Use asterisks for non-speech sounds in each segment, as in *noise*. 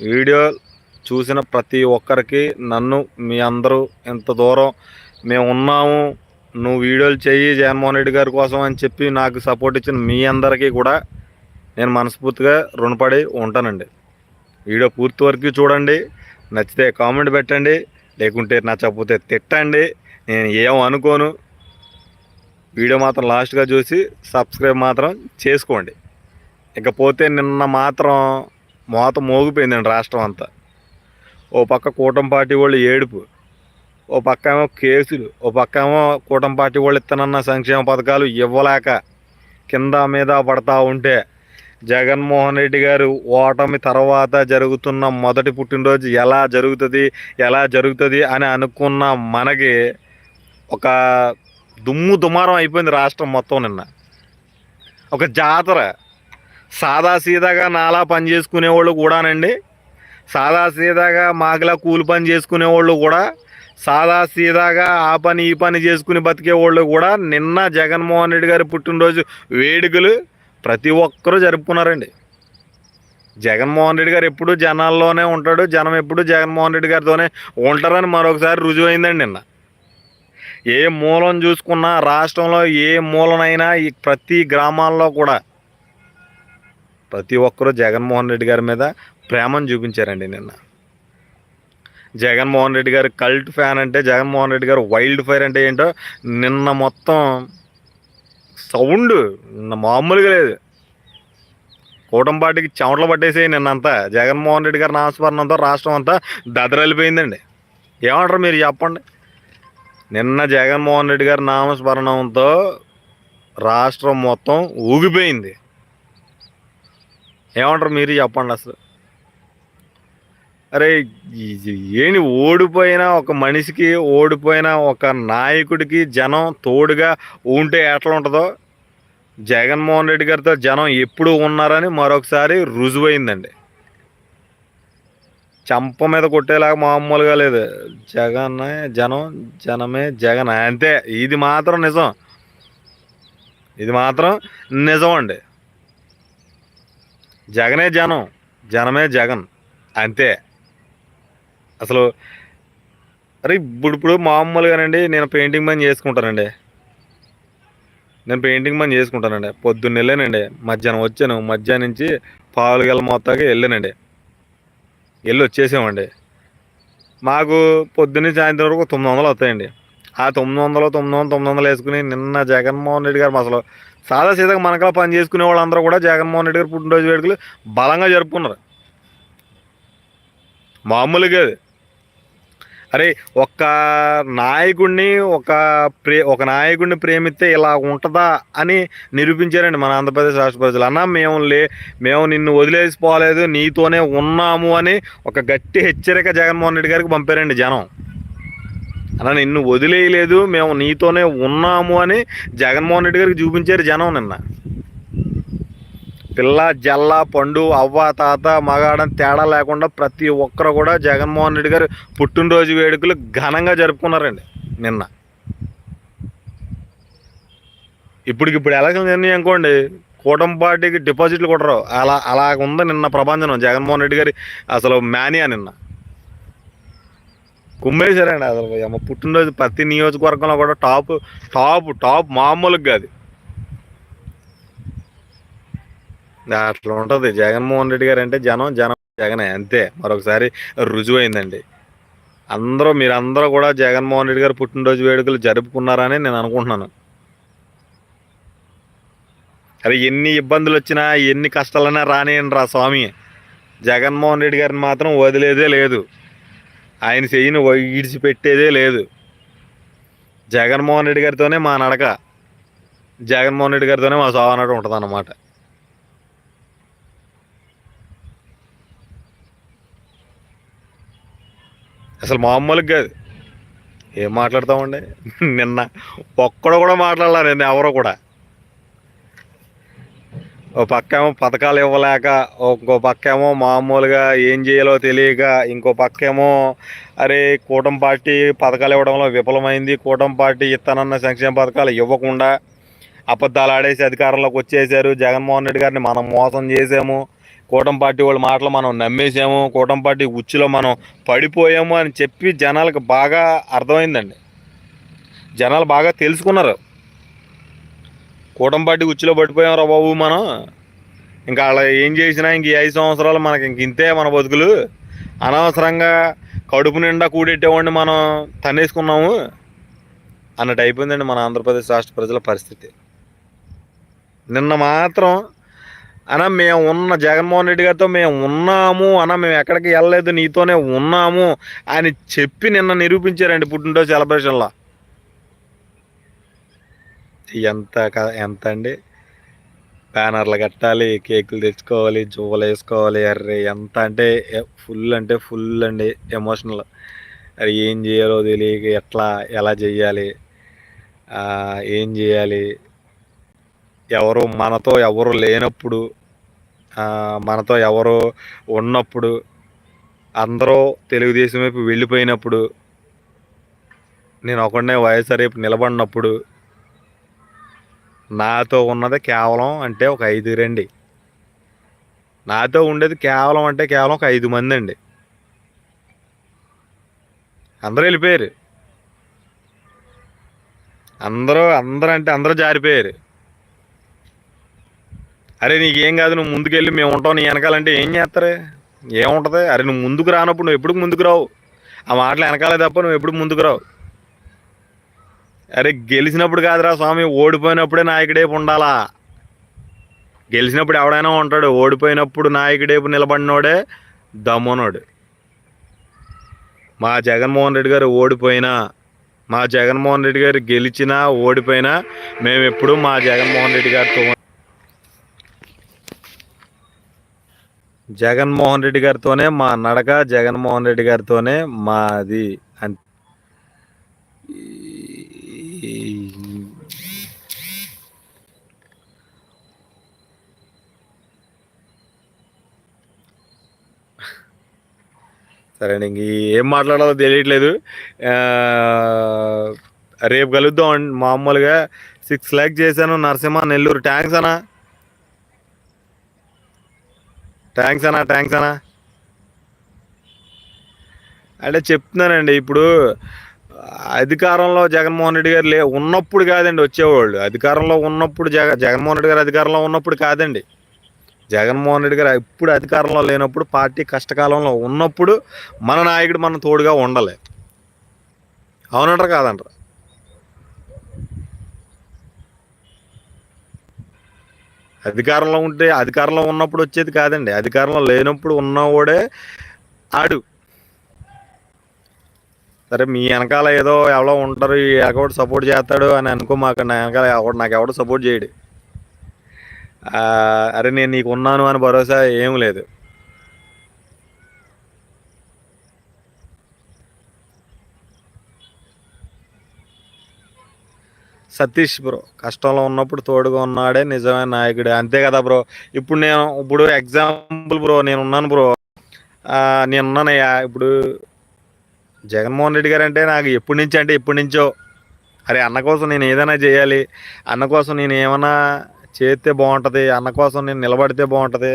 Video చూసిన ప్రతి ఒక్కరికి నన్ను మీ అందరూ ఇంత దూరం మేము ఉన్నాము నువ్వు వీడియోలు చెయ్యి జగన్మోహన్ రెడ్డి గారి కోసం అని చెప్పి నాకు సపోర్ట్ ఇచ్చిన మీ అందరికీ కూడా నేను మనస్ఫూర్తిగా రుణపడి ఉంటానండి. వీడియో పూర్తి వరకు చూడండి నచ్చితే కామెంట్ పెట్టండి లేకుంటే నచ్చకపోతే తిట్టండి నేను ఏం అనుకోను. వీడియో మాత్రం లాస్ట్గా చూసి సబ్స్క్రైబ్ మాత్రం చేసుకోండి. ఇకపోతే నిన్న మాత్రం మోత మోగిపోయిందండి రాష్ట్రం అంతా. ఓ పక్క కూటమి పార్టీ వాళ్ళు ఏడుపు ఓ పక్క ఏమో కేసులు ఓ పక్క ఏమో కూటమి పార్టీ వాళ్ళు ఇస్తానన్న సంక్షేమ పథకాలు ఇవ్వలేక కింద మీద పడతా ఉంటే జగన్మోహన్ రెడ్డి గారు ఓటమి తర్వాత జరుగుతున్న మొదటి పుట్టినరోజు ఎలా జరుగుతుంది ఎలా జరుగుతుంది అని అనుకున్న మనకి ఒక దుమ్ము దుమారం అయిపోయింది రాష్ట్రం మొత్తం నిన్న. ఒక జాతర సాదా సీదాగా నాలా పని చేసుకునేవాళ్ళు కూడానండి. సాదా సీదాగా మాగలా కూలి పని చేసుకునేవాళ్ళు కూడా సాదా సీదాగా ఆ పని ఈ పని చేసుకుని బతికేవాళ్ళు కూడా నిన్న జగన్మోహన్ రెడ్డి గారి పుట్టినరోజు వేడుకలు ప్రతి ఒక్కరూ జరుపుకున్నారండి. జగన్మోహన్ రెడ్డి గారు ఎప్పుడు జనాల్లోనే ఉంటాడు జనం ఎప్పుడు జగన్మోహన్ రెడ్డి గారితోనే ఉంటారని మరొకసారి రుజువైందండి నిన్న. ఏ మూలం చూసుకున్నా రాష్ట్రంలో ఏ మూలనైనా ప్రతి గ్రామాల్లో కూడా ప్రతి ఒక్కరూ జగన్మోహన్ రెడ్డి గారి మీద ప్రేమను చూపించారండి నిన్న. జగన్మోహన్ రెడ్డి గారు కల్ట్ ఫ్యాన్ అంటే జగన్మోహన్ రెడ్డి గారు వైల్డ్ ఫైర్ అంటే ఏంటో నిన్న మొత్తం సౌండ్ నిన్న మామూలుగా లేదు. కూటంపాటికి చెమటలు పట్టేసాయి నిన్నంతా. జగన్మోహన్ రెడ్డి గారి నామస్మరణంతో రాష్ట్రం అంతా దదరలిపోయిందండి ఏమంటారు మీరు చెప్పండి? నిన్న జగన్మోహన్ రెడ్డి గారి నామస్మరణంతో రాష్ట్రం మొత్తం ఊగిపోయింది. ఏమంటారు మీరు చెప్పండి అసలు? అరే ఏమి ఏంటి ఓడిపోయిన ఒక మనిషికి ఓడిపోయిన ఒక నాయకుడికి జనం తోడుగా ఉంటే ఎట్లా ఉంటుందో? జగన్మోహన్ రెడ్డి గారితో జనం ఎప్పుడు ఉన్నారని మరొకసారి రుజువైందండి. చంప మీద కొట్టేలాగా మామూలుగా లేదు. జగన్ జనం జనమే జగన్. అంతే. ఇది మాత్రం నిజం. ఇది మాత్రం నిజం అండి జగనే జనం జనమే జగన్. అంతే. అసలు అరే ఇప్పుడు ఇప్పుడు మామూలుగానండి నేను పెయింటింగ్ పని చేసుకుంటానండి. నేను పెయింటింగ్ పని చేసుకుంటానండి. పొద్దున్న వెళ్ళానండి మధ్యాహ్నం వచ్చాను. మధ్యాహ్నం నుంచి పావులు గల మొత్తాకి వెళ్ళానండి. వెళ్ళి వచ్చేసామండి. మాకు పొద్దున్న సాయంత్రం వరకు తొమ్మిది వందలు వస్తాయండి. ఆ తొమ్మిది వందలు తొమ్మిది వందలు తొమ్మిది వందలు వేసుకుని నిన్న జగన్మోహన్ రెడ్డి గారు అసలు సాదా సీదాగా మనకలా పని చేసుకునే వాళ్ళందరూ కూడా జగన్మోహన్ రెడ్డి గారు పుట్టినరోజు వేడుకలు బలంగా జరుపుకున్నారు. మామూలుగా అది. అరే ఒక్క నాయకుడిని ఒక ప్రే ఒక నాయకుడిని ప్రేమిస్తే ఇలా ఉంటుందా అని నిరూపించారండి మన ఆంధ్రప్రదేశ్ రాష్ట్ర ప్రజలు. అన్న మేము లే మేము నిన్ను వదిలేసిపోలేదు నీతోనే ఉన్నాము అని ఒక గట్టి హెచ్చరిక జగన్మోహన్ రెడ్డి గారికి పంపారండి జనం. అలా నిన్ను వదిలేయలేదు మేము నీతోనే ఉన్నాము అని జగన్మోహన్ రెడ్డి గారికి చూపించారు జనం నిన్న. పిల్ల జల్ల పండు అవ్వ తాత మగాడని తేడా లేకుండా ప్రతి ఒక్కరు కూడా జగన్మోహన్ రెడ్డి గారు పుట్టినరోజు వేడుకలు ఘనంగా జరుపుకున్నారండి నిన్న. ఇప్పటికిప్పుడు ఎలక్షన్ జరిగినాయి అనుకోండి కూటమి పార్టీకి డిపాజిట్లు కొట్టరు అలా అలాగ ఉంది నిన్న ప్రభంజనం జగన్మోహన్ రెడ్డి గారి అసలు మేనియా నిన్న. కుమ్మేశారండి అసలు. అమ్మ పుట్టినరోజు ప్రతి నియోజకవర్గంలో కూడా టాప్ టాప్ టాప్ మామూలుగా కాదు అట్లా ఉంటుంది. జగన్మోహన్ రెడ్డి గారు అంటే జనం జనం జగనే అంతే. మరొకసారి రుజువైందండి. అందరూ మీరందరూ కూడా జగన్మోహన్ రెడ్డి గారు పుట్టినరోజు వేడుకలు జరుపుకున్నారని నేను అనుకుంటున్నాను. అరే ఎన్ని ఇబ్బందులు వచ్చినా ఎన్ని కష్టాలైనా రానియండి రా స్వామి. జగన్మోహన్ రెడ్డి గారిని మాత్రం వదిలేదే లేదు. ఆయన చెయ్యిని ఈడ్చిపెట్టేదే లేదు. జగన్మోహన్ రెడ్డి గారితోనే మా నడక. జగన్మోహన్ రెడ్డి గారితోనే మా సావనట ఉంటుంది అన్నమాట అసలు మామూలుగా కాదు. ఏం మాట్లాడతామండి? నిన్న ఒక్కడు కూడా మాట్లాడాల నిన్న ఎవరో కూడా. ఓ పక్కేమో పథకాలు ఇవ్వలేక ఇంకో పక్కేమో మామూలుగా ఏం చేయాలో తెలియక ఇంకో పక్కేమో అరే కూటమి పార్టీ పథకాలు ఇవ్వడంలో విఫలమైంది కూటమి పార్టీ ఇస్తానన్న సంక్షేమ పథకాలు ఇవ్వకుండా అబద్ధాలు ఆడేసి అధికారంలోకి వచ్చేసారు. జగన్మోహన్ రెడ్డి గారిని మనం మోసం చేసాము కూటమి పార్టీ వాళ్ళ మాటలు మనం నమ్మేసాము కూటమి పార్టీ ఉచ్చులో మనం పడిపోయాము అని చెప్పి జనాలకు బాగా అర్థమైందండి. జనాలు బాగా తెలుసుకున్నారు. కూటంపాటి ఉచ్చులో పడిపోయాం రా బాబు మనం. ఇంకా అలా ఏం చేసినా ఇంక ఐదు సంవత్సరాలు మనకి ఇంక ఇంతే మన బతుకులు. అనవసరంగా కడుపు నిండా కూడెట్టేవాడిని మనం తన్నేసుకున్నాము. అన్నట్టు అయిపోయిందండి మన ఆంధ్రప్రదేశ్ రాష్ట్ర ప్రజల పరిస్థితి. నిన్న మాత్రం అన్న మేము ఉన్న జగన్మోహన్ రెడ్డి గారితో మేము ఉన్నాము అన్న మేము ఎక్కడికి వెళ్ళలేదు నీతోనే ఉన్నాము అని చెప్పి నిన్న నిరూపించారండి పుట్టినరోజు సెలబ్రేషన్లో ఎంత క- ఎంత అండి? బ్యానర్లు కట్టాలి కేకులు తెచ్చుకోవాలి జువ్వలు వేసుకోవాలి అర్రే ఎంత అంటే ఫుల్ అంటే ఫుల్ అండి ఎమోషనల్. అది ఏం చేయాలో తెలియక ఎట్లా ఎలా చేయాలి ఏం చేయాలి ఎవరు మనతో ఎవరు లేనప్పుడు మనతో ఎవరు ఉన్నప్పుడు అందరూ తెలుగుదేశం వైపు వెళ్ళిపోయినప్పుడు నేను ఒకనే వైఎస్ఆర్ వైపు నిలబడినప్పుడు నాతో ఉన్నది కేవలం అంటే ఒక ఐదు రండి నాతో ఉండేది కేవలం అంటే కేవలం ఒక ఐదు మంది అండి. అందరూ వెళ్ళిపోయారు. అందరూ అందరూ అంటే అందరూ జారిపోయారు. అరే నీకేం కాదు నువ్వు ముందుకెళ్ళి మేము ఉంటాం నీ వెనకాలంటే ఏం చేస్తారే? ఏముంటుంది? అరే నువ్వు ముందుకు రానప్పుడు నువ్వు ఎప్పుడు ముందుకు రావు? ఆ మాటలు వెనకాలే తప్ప నువ్వు ఎప్పుడు ముందుకు రావు. అరే గెలిచినప్పుడు కాదురా స్వామి ఓడిపోయినప్పుడే నాయకుడేపు ఉండాలా? గెలిచినప్పుడు ఎవడైనా ఉంటాడు ఓడిపోయినప్పుడు నాయకుడేపు నిలబడినోడే దమ్మునోడు. మా జగన్మోహన్ రెడ్డి గారు ఓడిపోయినా మా జగన్మోహన్ రెడ్డి గారు గెలిచినా ఓడిపోయినా మేము ఎప్పుడు మా జగన్మోహన్ రెడ్డి గారితో జగన్మోహన్ రెడ్డి గారితోనే మా నడక జగన్మోహన్ రెడ్డి గారితోనే మాది అంతే. సరే ఇంక ఏం మాట్లాడాలో తెలియట్లేదు. రేపు కలుద్దాం అండి మామూలుగా. సిక్స్ ల్యాక్ చేశాను నరసింహ నెల్లూరు. ట్యాంక్స్ అనా థ్యాంక్స్ అన్నా ట్యాంక్స్ అనా అంటే చెప్తున్నానండి ఇప్పుడు అధికారంలో జగన్మోహన్ రెడ్డి గారు లే ఉన్నప్పుడు కాదండి వచ్చేవాళ్ళు. అధికారంలో ఉన్నప్పుడు జగ జగన్మోహన్ రెడ్డి గారు అధికారంలో ఉన్నప్పుడు కాదండి. జగన్మోహన్ రెడ్డి గారు ఇప్పుడు అధికారంలో లేనప్పుడు పార్టీ కష్టకాలంలో ఉన్నప్పుడు మన నాయకుడు మన తోడుగా ఉండాలి. అవునంటారు కాదంటారు? అధికారంలో ఉంటే అధికారంలో ఉన్నప్పుడు వచ్చేది కాదండి. అధికారంలో లేనప్పుడు ఉన్నవాడే ఆడు. సరే మీ వెనకాల ఏదో ఎవరో ఉంటారు ఈ సపోర్ట్ చేస్తాడు అని అనుకో మాకు నా వెనకాల ఎవడు నాకు ఎవడు సపోర్ట్ చేయడు. అరే నేను నీకు ఉన్నాను అని భరోసా ఏం లేదు. సతీష్ బ్రో కష్టంలో ఉన్నప్పుడు తోడుగా ఉన్నాడే నిజమైన నాయకుడు. అంతే కదా బ్రో. ఇప్పుడు నేను ఇప్పుడు ఎగ్జాంపుల్ బ్రో నేను ఉన్నాను బ్రో. నేనున్నానయ్యా నేను ఇప్పుడు జగన్మోహన్ రెడ్డి గారు అంటే నాకు ఎప్పటి నుంచి అంటే ఎప్పటి నుంచో అరే అన్న కోసం నేను ఏదైనా చేయాలి అన్న కోసం నేను ఏమైనా చేస్తే బాగుంటుంది అన్న కోసం నేను నిలబడితే బాగుంటుంది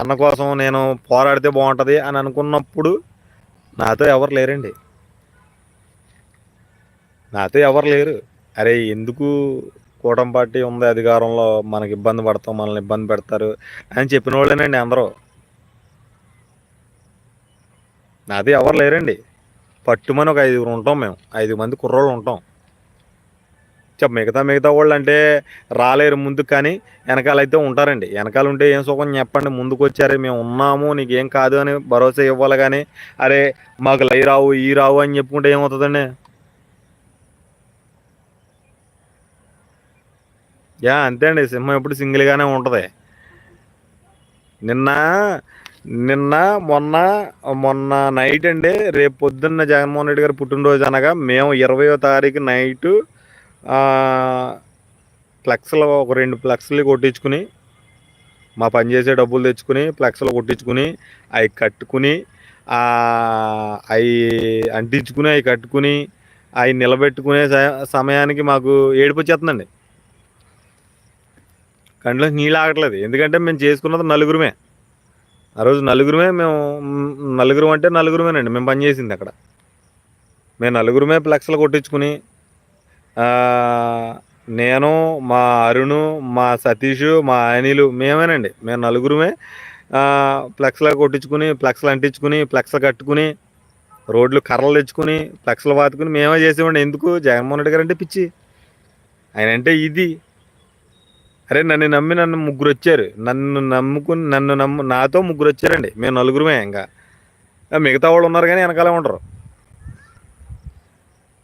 అన్న కోసం నేను పోరాడితే బాగుంటుంది అని అనుకున్నప్పుడు నాతో ఎవరు లేరండి. నాతో ఎవరు లేరు. అరే ఎందుకు కూటమి పార్టీ ఉంది అధికారంలో మనకి ఇబ్బంది పడతాం మనల్ని ఇబ్బంది పెడతారు అని చెప్పిన వాళ్ళేనండి అందరూ. నాతో ఎవరు లేరండి. పట్టుమని ఒక ఐదుగురు ఉంటాం మేము. ఐదు మంది కుర్రోళ్ళు ఉంటాం. చెప్ప మిగతా మిగతా వాళ్ళు అంటే రాలేరు ముందుకు కానీ వెనకాల అయితే ఉంటారండి. వెనకాల ఉంటే ఏం సుఖం చెప్పండి ముందుకు వచ్చారే మేము ఉన్నాము నీకేం కాదు అని భరోసా ఇవ్వాలి కానీ అరే మాకు లై రావు ఈ రావు అని చెప్పుకుంటే ఏమవుతుందండి? యా అంతే అండి. సింహం ఎప్పుడు సింగిల్గానే ఉంటుంది. నిన్న నిన్న మొన్న మొన్న నైట్ అండి. రేపు పొద్దున్న జగన్మోహన్ రెడ్డి గారు పుట్టినరోజు అనగా మేము ఇరవయో తారీఖు నైటు ఫ్లెక్స్లు ఒక రెండు ఫ్లెక్స్లు కొట్టించుకుని మా పని చేసే డబ్బులు తెచ్చుకుని ఫ్లెక్స్లు కొట్టించుకుని అవి కట్టుకుని అవి అంటించుకుని అవి కట్టుకుని అవి నిలబెట్టుకునే సమయానికి మాకు ఏడుపు వచ్చేస్తుందండి. కంట్లో నీళ్ళు ఆగట్లేదు. ఎందుకంటే మేము చేసుకున్నది నలుగురమే. ఆ రోజు నలుగురమే మేము నలుగురు అంటే నలుగురమేనండి మేము పనిచేసింది అక్కడ. మేము నలుగురమే ఫ్లెక్స్లు కొట్టించుకుని నేను మా అరుణు మా సతీష్ మా అనిలు మేమేనండి మేము నలుగురమే ఆ, ఫ్లెక్స్లు కొట్టించుకుని ఫ్లెక్స్లు అంటించుకుని ఫ్లెక్స్ కట్టుకుని రోడ్లు కర్రలు తెచ్చుకుని ఫ్లెక్స్లు పాతుకుని మేమే చేసేవాడిని. ఎందుకు? జగన్మోహన్ రెడ్డి గారు అంటే పిచ్చి. ఆయన అంటే ఇది. అరే నన్ను నమ్మి నన్ను ముగ్గురు వచ్చారు. నన్ను నమ్ముకుని నన్ను నమ్ము నాతో ముగ్గురు వచ్చారండి. మేము నలుగురమే ఇంకా. మిగతా వాళ్ళు ఉన్నారు కానీ వెనకాలే ఉండరు.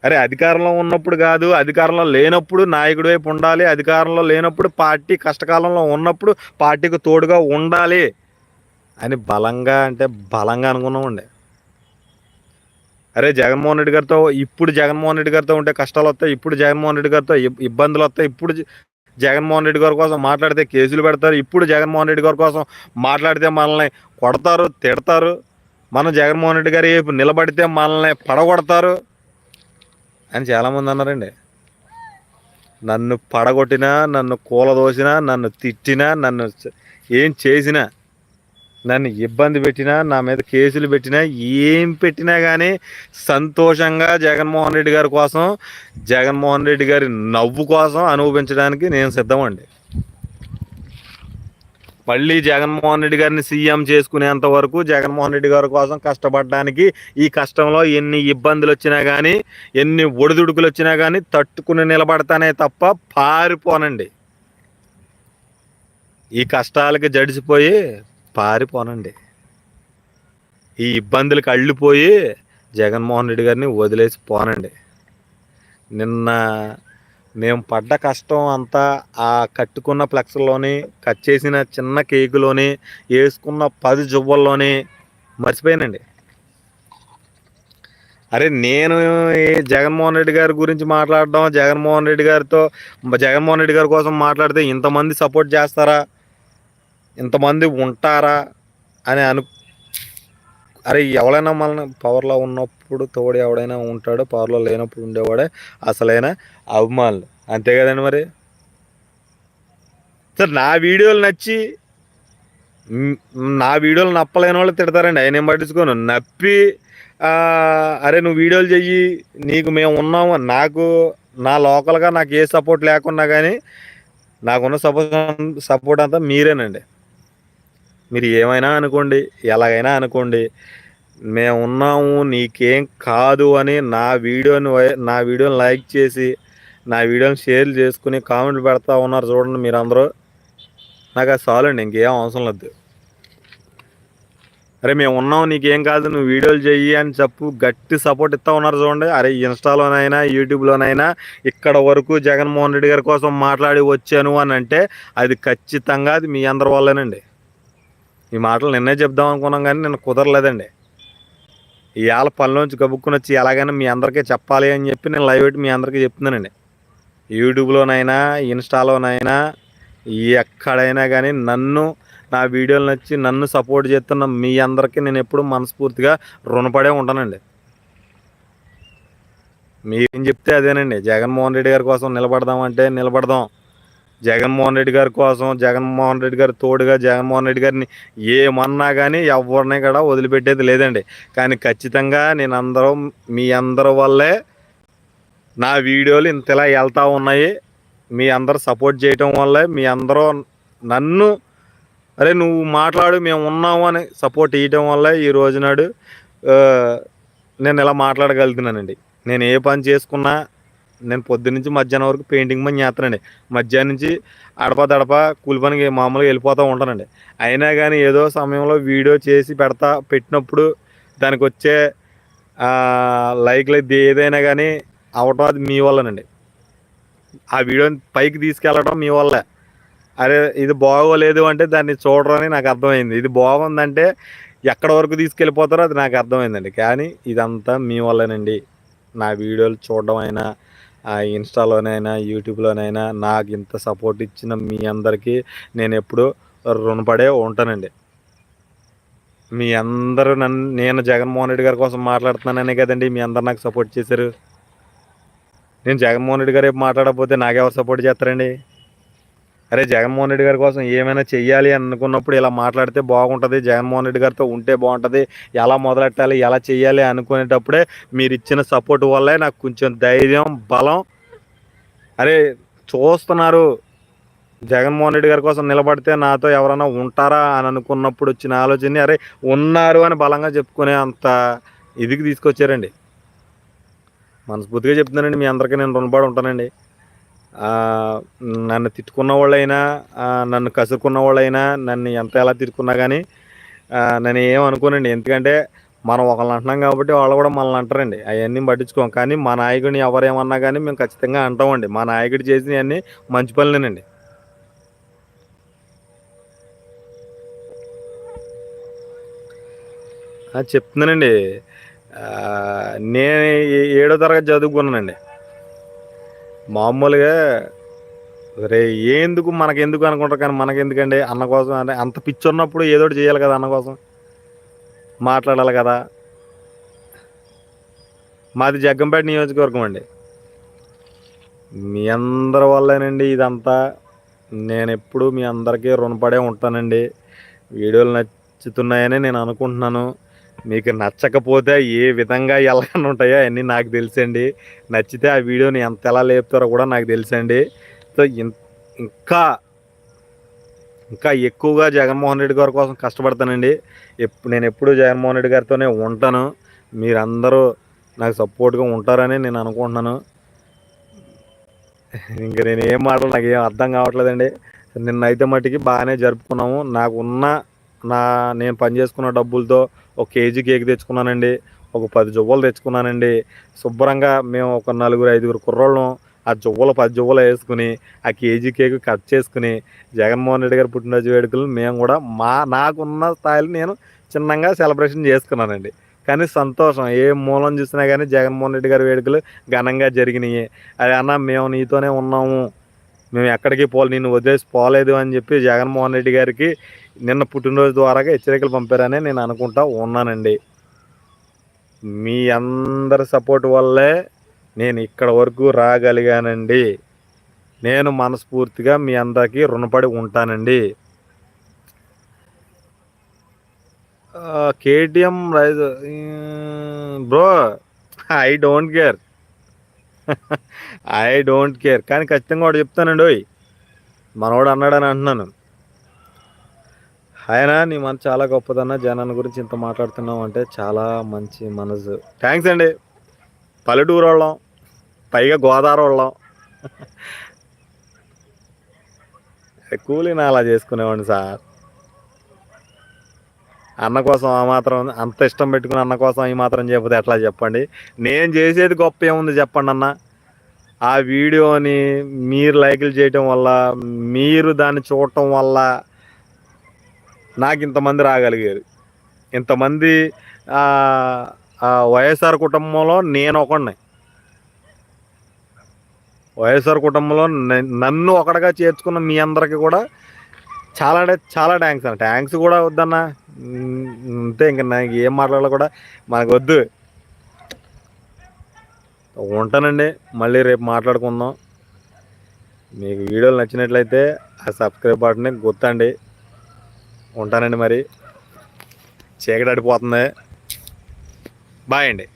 అరే అధికారంలో ఉన్నప్పుడు కాదు అధికారంలో లేనప్పుడు నాయకుడి వైపు ఉండాలి అధికారంలో లేనప్పుడు పార్టీ కష్టకాలంలో ఉన్నప్పుడు పార్టీకి తోడుగా ఉండాలి అని బలంగా అంటే బలంగా అనుకున్నామండి. అరే జగన్మోహన్ రెడ్డి గారితో ఇప్పుడు జగన్మోహన్ రెడ్డి గారితో ఉంటే కష్టాలు వస్తాయి ఇప్పుడు జగన్మోహన్ రెడ్డి గారితో ఇబ్బందులు వస్తాయి ఇప్పుడు జగన్మోహన్ రెడ్డి గారి కోసం మాట్లాడితే కేసులు పెడతారు. ఇప్పుడు జగన్మోహన్ రెడ్డి గారి కోసం మాట్లాడితే మనల్ని కొడతారు తిడతారు. మనం జగన్మోహన్ రెడ్డి గారి వైపు నిలబడితే మనల్ని పడగొడతారు అని చాలామంది అన్నారండి. నన్ను పడగొట్టినా నన్ను కూలదోసినా నన్ను తిట్టినా నన్ను ఏం చేసినా నన్ను ఇబ్బంది పెట్టినా నా మీద కేసులు పెట్టినా ఏం పెట్టినా కానీ సంతోషంగా జగన్మోహన్ రెడ్డి గారి కోసం జగన్మోహన్ రెడ్డి గారి నవ్వు కోసం అనుభవించడానికి నేను సిద్ధమండి. మళ్ళీ జగన్మోహన్ రెడ్డి గారిని సీఎం చేసుకునేంత వరకు జగన్మోహన్ రెడ్డి గారి కోసం కష్టపడడానికి ఈ కష్టంలో ఎన్ని ఇబ్బందులు వచ్చినా కానీ ఎన్ని ఒడిదుడుకులు వచ్చినా కానీ తట్టుకుని నిలబడతానే తప్ప పారిపోనండి. ఈ కష్టాలకి జడిసిపోయి పారిపోనండి. ఈ ఇబ్బందులకు అళ్ళిపోయి జగన్మోహన్ రెడ్డి గారిని వదిలేసి పోనండి. నిన్న మేము పడ్డ కష్టం అంతా ఆ కట్టుకున్న ఫ్లెక్స్లోని కట్ చేసిన చిన్న కేకులోని వేసుకున్న పది జువ్వల్లోని మర్చిపోయానండి. అరే నేను ఈ జగన్మోహన్ రెడ్డి గారి గురించి మాట్లాడడం జగన్మోహన్ రెడ్డి గారితో జగన్మోహన్ రెడ్డి గారి కోసం మాట్లాడితే ఇంతమంది సపోర్ట్ చేస్తారా? ఇంతమంది ఉంటారా అని అను అరే ఎవడైనా మన పవర్లో ఉన్నప్పుడు తోడు ఎవడైనా ఉంటాడు పవర్లో లేనప్పుడు ఉండేవాడే అసలైన అభిమానులు. అంతే కదండి మరి? సార్ నా వీడియోలు నచ్చి నా వీడియోలు నప్పలేని వాళ్ళు తిడతారండి. ఆయన ఏం పట్టించుకోను. నప్పి అరే నువ్వు వీడియోలు చెయ్యి నీకు మేము ఉన్నాము నాకు నా లోకల్గా నాకు ఏ సపోర్ట్ లేకున్నా కానీ నాకున్న సపోర్ట్ సపోర్ట్ అంతా మీరేనండి. మీరు ఏమైనా అనుకోండి ఎలాగైనా అనుకోండి మేము ఉన్నాము నీకేం కాదు అని నా వీడియోని వై- నా వీడియోని లైక్ చేసి నా వీడియోని షేర్ చేసుకుని కామెంట్లు పెడతా ఉన్నారు చూడండి మీరు అందరూ నాకు అది చాలండి ఇంకేం అవసరం లేదు. అరే మేము ఉన్నాం నీకేం కాదు నువ్వు వీడియోలు చెయ్యి అని చెప్పు గట్టి సపోర్ట్ ఇస్తా ఉన్నారు చూడండి. అరే ఇన్స్టాలోనైనా యూట్యూబ్లోనైనా ఇక్కడ వరకు జగన్మోహన్ రెడ్డి గారి కోసం మాట్లాడి వచ్చాను అని అంటే అది ఖచ్చితంగా అది మీ అందరి వల్లేనండి. ఈ మాటలు నిన్నే చెప్దాం అనుకున్నాం కానీ నిన్న కుదరలేదండి. ఇవాళ పనిలోంచి గబుక్కుని వచ్చి ఎలాగైనా మీ అందరికీ చెప్పాలి అని చెప్పి నేను లైవ్ పెట్టి మీ అందరికీ చెప్తున్నానండి. యూట్యూబ్లోనైనా ఇన్స్టాలోనైనా ఎక్కడైనా కానీ నన్ను నా వీడియోలు నచ్చి నన్ను సపోర్ట్ చేస్తున్న మీ అందరికీ నేను ఎప్పుడు మనస్ఫూర్తిగా రుణపడే ఉంటానండి. మీరేం చెప్తే అదేనండి. జగన్మోహన్ రెడ్డి గారి కోసం నిలబడదామంటే నిలబడదాం. జగన్మోహన్ రెడ్డి గారి కోసం జగన్మోహన్ రెడ్డి గారి తోడుగా జగన్మోహన్ రెడ్డి గారిని ఏమన్నా కానీ ఎవరిని కూడా వదిలిపెట్టేది లేదండి. కానీ ఖచ్చితంగా నేను అందరం మీ అందరి వల్లే నా వీడియోలు ఇంతలా వెళ్తూ ఉన్నాయి. మీ అందరు సపోర్ట్ చేయటం వల్లే మీ అందరూ నన్ను అరే నువ్వు మాట్లాడు మేము ఉన్నాము అని సపోర్ట్ ఇవ్వటం వల్ల ఈ రోజు నాడు నేను ఇలా మాట్లాడగలుగుతున్నానండి. నేను ఏ పని చేసుకున్నా నేను పొద్దున్నుంచి మధ్యాహ్నం వరకు పెయింటింగ్ పని చేస్తానండి. మధ్యాహ్నం నుంచి అడప దడప కూలి పనికి మామూలుగా వెళ్ళిపోతూ ఉంటానండి. అయినా కానీ ఏదో సమయంలో వీడియో చేసి పెడతా పెట్టినప్పుడు దానికి వచ్చే లైక్లు ఇది ఏదైనా కానీ అవటం అది మీ వల్లనండి. ఆ వీడియోని పైకి తీసుకెళ్ళడం మీ వల్లే. అరే ఇది బాగోలేదు అంటే దాన్ని చూడరని నాకు అర్థమైంది. ఇది బాగుందంటే ఎక్కడ వరకు తీసుకెళ్ళిపోతారో అది నాకు అర్థమైందండి. కానీ ఇదంతా మీ వల్లేనండి. నా వీడియోలు చూడడం అయినా ఇన్స్టాలోనైనా యూట్యూబ్లోనైనా నాకు ఇంత సపోర్ట్ ఇచ్చిన మీ అందరికీ నేను ఎప్పుడూ రుణపడే ఉంటానండి. మీ అందరూ నన్ను నేను జగన్మోహన్ రెడ్డి గారి కోసం మాట్లాడుతున్నాననే కదండి మీ అందరు నాకు సపోర్ట్ చేశారు. నేను జగన్మోహన్ రెడ్డి గారు రేపు మాట్లాడకపోతే నాకెవరు సపోర్ట్ చేస్తారండి? అరే జగన్మోహన్ రెడ్డి గారి కోసం ఏమైనా చెయ్యాలి అనుకున్నప్పుడు ఇలా మాట్లాడితే బాగుంటుంది జగన్మోహన్ రెడ్డి గారితో ఉంటే బాగుంటుంది ఎలా మొదలెట్టాలి ఎలా చెయ్యాలి అనుకునేటప్పుడే మీరు ఇచ్చిన సపోర్ట్ వల్లే నాకు కొంచెం ధైర్యం బలం. అరే చూస్తున్నారు జగన్మోహన్ రెడ్డి గారి కోసం నిలబడితే నాతో ఎవరైనా ఉంటారా అని అనుకున్నప్పుడు వచ్చిన ఆలోచన అరే ఉన్నారు అని బలంగా చెప్పుకునే అంత ఇదికి తీసుకొచ్చారండి. మనస్ఫూర్తిగా చెప్తున్నానండి మీ అందరికీ నేను రుణపడి ఉంటానండి. నన్ను తిట్టుకున్న వాళ్ళైనా నన్ను కసురుకున్న వాళ్ళైనా నన్ను ఎంత ఎలా తిట్టుకున్నా కానీ నేను నన్ను ఏం అనుకోనండి. ఎందుకంటే మనం ఒకళ్ళని అంటున్నాం కాబట్టి వాళ్ళు కూడా మనల్ని అంటారండి. అవన్నీ పట్టించుకోం. కానీ మా నాయకుడిని ఎవరేమన్నా కానీ మేము ఖచ్చితంగా అంటామండి. మా నాయకుడు చేసినవన్నీ మంచి పనులేనండి. చెప్తున్నానండి. నేను ఏ- ఏడో తరగతి చదువుకున్నానండి. మామూలుగా రే ఎందుకు మనకెందుకు అనుకుంటారు కానీ మనకెందుకండి? అన్న కోసం అంటే అంత పిచ్చి ఉన్నప్పుడు ఏదో ఒకటి చేయాలి కదా అన్న కోసం. మాట్లాడాలి కదా. మాది జగ్గంపేట నియోజకవర్గం అండి. మీ అందరి వల్లేనండి ఇదంతా. నేను ఎప్పుడు మీ అందరికీ రుణపడే ఉంటానండి. వీడియోలు నచ్చుతున్నాయని నేను అనుకుంటున్నాను. మీకు నచ్చకపోతే ఏ విధంగా ఎలా ఉంటాయో అన్నీ నాకు తెలుసండి. నచ్చితే ఆ వీడియోని ఎంత ఎలా లేపుతారో కూడా నాకు తెలుసండి. సో ఇంకా ఇంకా ఎక్కువగా జగన్మోహన్ రెడ్డి గారి కోసం కష్టపడతానండి. నేను ఎప్పుడూ జగన్మోహన్ రెడ్డి గారితోనే ఉంటాను. మీరందరూ నాకు సపోర్ట్గా ఉంటారని నేను అనుకుంటున్నాను. ఇంకా నేను ఏం మాటలు నాకు ఏం అర్థం కావట్లేదండి. నిన్నైతే మట్టికి బాగానే జరుపుకున్నాము. నాకు ఉన్న నా నేను పని చేసుకున్న డబ్బులతో ఒక కేజీ కేక్ తెచ్చుకున్నానండి ఒక పది జువ్వలు తెచ్చుకున్నానండి. శుభ్రంగా మేము ఒక నలుగురు ఐదుగురు కుర్రోళ్ళం. ఆ జువ్వలు పది జువ్వలు వేసుకుని ఆ కేజీ కేక్ కట్ చేసుకుని జగన్మోహన్ రెడ్డి గారి పుట్టినరోజు వేడుకలు మేము కూడా మా నాకున్న స్థాయిలో నేను చిన్నగా సెలబ్రేషన్ చేసుకున్నానండి. కానీ సంతోషం ఏ మూలం చూసినా కానీ జగన్మోహన్ రెడ్డి గారి వేడుకలు ఘనంగా జరిగినాయి. అది అన్న మేము నీతోనే ఉన్నాము. మేము ఎక్కడికి పోలే నిన్ను వదిలేసి పోలేదు అని చెప్పి జగన్మోహన్ రెడ్డి గారికి నిన్న పుట్టినరోజు ద్వారాగా హెచ్చరికలు పంపారని నేను అనుకుంటా ఉన్నానండి. మీ అందరి సపోర్ట్ వల్లే నేను ఇక్కడ వరకు రాగలిగానండి. నేను మనస్ఫూర్తిగా మీ అందరికీ రుణపడి ఉంటానండి. KTM rise bro I don't care. *laughs* I don't care. కానీ ఖచ్చితంగా వాడు చెప్తానండి ఓయ్. మనోడు అన్నాడని అంటున్నాను. ఆయన నీ మనసు చాలా గొప్పదన్న. జనాన్ని గురించి ఇంత మాట్లాడుతున్నావు అంటే చాలా మంచి మనసు. థ్యాంక్స్ అండి. పల్లెటూరు వాళ్ళం. పైగా గోదావరి వాళ్ళం. కూలీని అలా చేసుకునేవాడిని సార్. అన్న కోసం ఆ మాత్రం అంత ఇష్టం పెట్టుకుని అన్న కోసం ఈ మాత్రం చెప్పదు ఎట్లా చెప్పండి? నేను చేసేది గొప్ప ఏముంది చెప్పండి అన్న. ఆ వీడియోని మీరు లైకులు చేయటం వల్ల మీరు దాన్ని చూడటం వల్ల నాకు ఇంతమంది రాగలిగారు. ఇంతమంది ఆ, వైఎస్ఆర్ కుటుంబంలో నేను ఒకడిని. వైఎస్ఆర్ కుటుంబంలో నన్ను ఒకటిగా చేర్చుకున్న మీ అందరికీ కూడా చాలా అంటే చాలా ట్యాంక్స్ అన్న. ట్యాంక్స్ కూడా వద్దన్న. అంతే ఇంకా నాకు ఏం మాట్లాడాలో కూడా మనకు వద్దు ఉంటానండి. మళ్ళీ రేపు మాట్లాడుకుందాం. మీకు వీడియోలు నచ్చినట్లయితే ఆ సబ్స్క్రైబ్ బటన్ని గుర్తండి ఉంటానండి మరి. చీకటి అడిపోతుంది బాయ్ అండి.